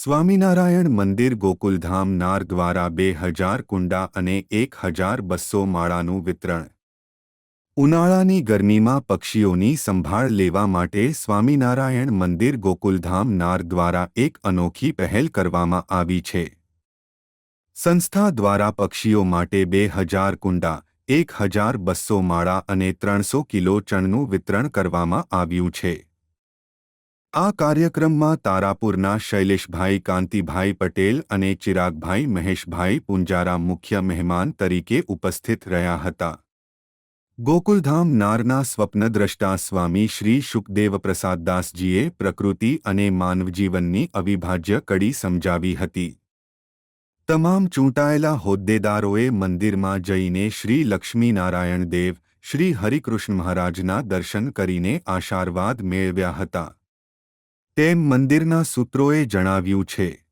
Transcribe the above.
સ્વામિનારાયણ મંદિર ગોકુલધામ નાર દ્વારા બે હજાર કુંડા અને એક હજાર બસો માળાનું વિતરણ. ઉનાળાની ગરમીમાં પક્ષીઓની સંભાળ લેવા માટે સ્વામિનારાયણ મંદિર ગોકુલધામ નાર દ્વારા એક અનોખી પહેલ કરવામાં આવી છે. સંસ્થા દ્વારા પક્ષીઓ માટે બે હજાર કુંડા, એક હજાર બસો માળા અને ત્રણસો કિલો ચણનું વિતરણ કરવામાં આવ્યું છે. આ કાર્યક્રમમાં તારાપુરના શૈલેષભાઈ, કાંતિભાઈ પટેલ અને ચિરાગભાઈ, મહેશભાઈ પુંજારા મુખ્ય મહેમાન તરીકે ઉપસ્થિત રહ્યા હતા. ગોકુલધામ નારના સ્વપ્નદ્રષ્ટા સ્વામી શ્રી શુકદેવપ્રસાદદાસજીએ પ્રકૃતિ અને માનવજીવનની અવિભાજ્ય કડી સમજાવી હતી. તમામ ચૂંટાયેલા હોદ્દેદારોએ મંદિરમાં જઈને શ્રી લક્ષ્મીનારાયણ દેવ, શ્રી હરિકૃષ્ણ મહારાજના દર્શન કરીને આશીર્વાદ મેળવ્યા હતા. તેમ મંદિરના સૂત્રોએ જણાવ્યું છે.